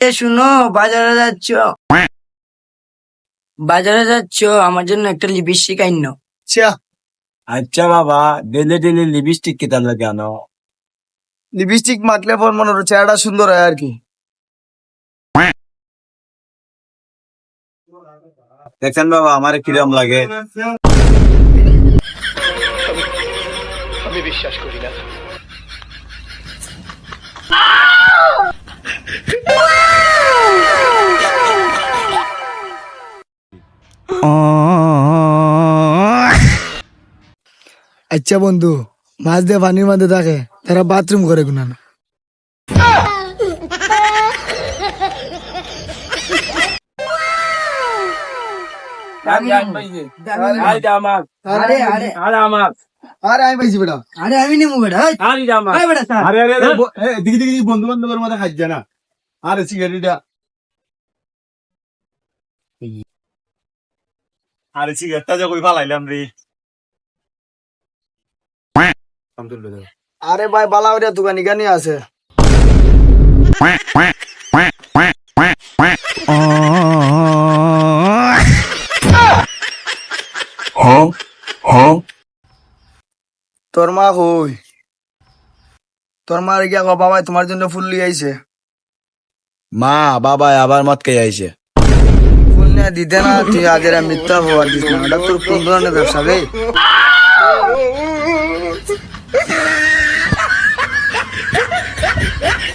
এ শুনো বাজারে যাচ্ছ? বাজারে যাচ্ছ? আমার জন্য একটা লিপস্টিক আইন আচ্ছা আচ্ছা বাবা ডেলি ডেলি লিপস্টিক কেতাম লাগে আনো লিপস্টিক মাখলে পর মনে হচ্ছে চেহারাটা সুন্দর হয় আর কি। দেখছেন বাবা আমার কিরম লাগে। আচ্ছা বন্ধু মাছ দিয়ে পানির মধ্যে থাকে তারা বাথরুম করে গুনা না। আরে আরে আরে। আমি পাইছি বেটা। আরে আমি নেব বেটা এই, এই বেটা স্যার। আরে আরে আরে ব- এ, দিকে দিকে দিকে বন্ধু বান্ধবের মধ্যে খাইছে না। আরে সিগারেটটা আরে সিগারেটটা যে কই ফালাইলাম রে। আরে ভাই বালাউরিয়া দোকানি গানি আছে। তোর মা কই? তোর মা গিয়া কো বাবা তোমার জন্য ফুল লিয়ে আইছে। মা বাবা আবার মত কে আইছে। ফুল নিয়ে দিতে না তুই আজের মিথ্যা হওয়ার দিস না। এটা তোর কোন ধরনের ব্যবসা রে?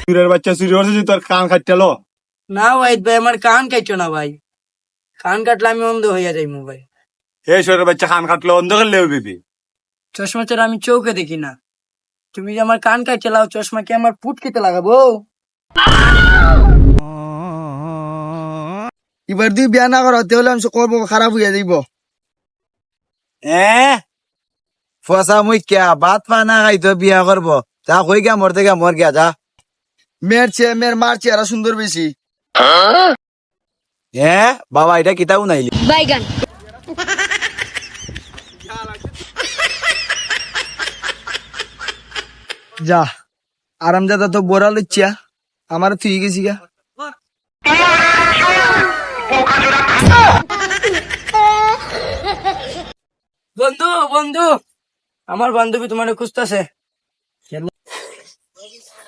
চুরের বাচ্চা চুরি করছে তোর কান খাইতেলো না ভাই ভাই আমার কান কাটছো না ভাই। কান কাটলে আমি অন্ধ হইয়া যাই ভাই। এই চোরের বাচ্চা কান কাটলো অন্ধ করলে বিবি চশমা ছাড়া আমি চৌকে দেখি না। তুমি যে আমার কান কাটছে লাও চশমা কি আমার ফুট খেতে লাগাবো? এবার তুই বিয়া না কর তাহলে আমি করব খারাপ হইয়া যাইব। এ? ফসা মুই কিয়া বাত পানা খাই তো বিয়া করব। যা কই গিয়া মরতে গিয়া মর গিয়া যা। মেয়ের চেয়ে মেয়ের মার চেহারা সুন্দর বেশি। এ বাবা এটা কিতাও নাইলি বাইগান। যা আরামজাদা তো বোরা লইছিয়া আমার তুই গেছি গা। বন্ধু বন্ধু আমার বান্ধবী তোমার খুঁজতেছে।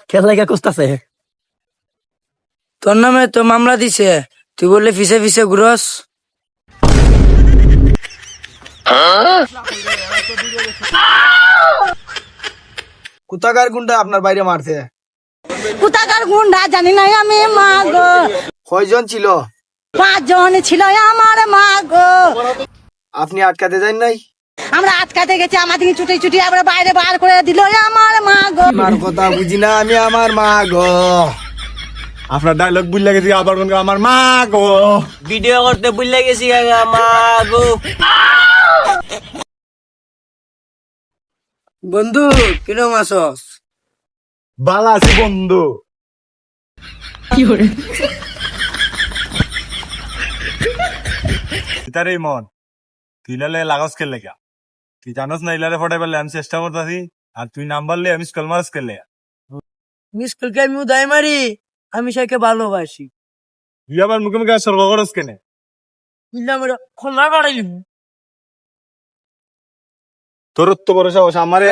খেলা কে খুঁজতেছে? তোর নামে তো মামলা দিছে। তুই বললে ফিসে ফিসে ঘুরস কোথাকার গুন্ডা আপনার বাইরে মারছে। কোথাকার গুন্ডা জানি না আমি মা গো কয়জন ছিল? পাঁচজন ছিল আমার মা গো আপনি আটকাতে যান নাই? আমরা আটকাতে গেছি আমাদের ছুটি ছুটি আমরা বাইরে বার করে দিল আমার মা গো আমার কথা বুঝি না আমি আমার মা গো আপনার ডায়লগ বুঝলে গেছি আবার কোন আমার মা গো। ভিডিও করতে বুঝলে গেছি মা গো। বন্ধু কিরম আসস বালা আছি বন্ধু। তারে মন তুই লালে লাগস কে লেগা তুই জানোস না ইলারে ফটাই পারলে আমি চেষ্টা করতেছি আর তুই নাম্বার লে আমি স্কুল মারস কে লেগা মিস কলকে আমি উদয় মারি। আমি সেকে ভালোবাসি। তুই আবার মুখে মুখে সর্ব করস কেন? বুঝলাম আমরা ক্ষমা করাইলি তোর তো বড় সাহস আমারে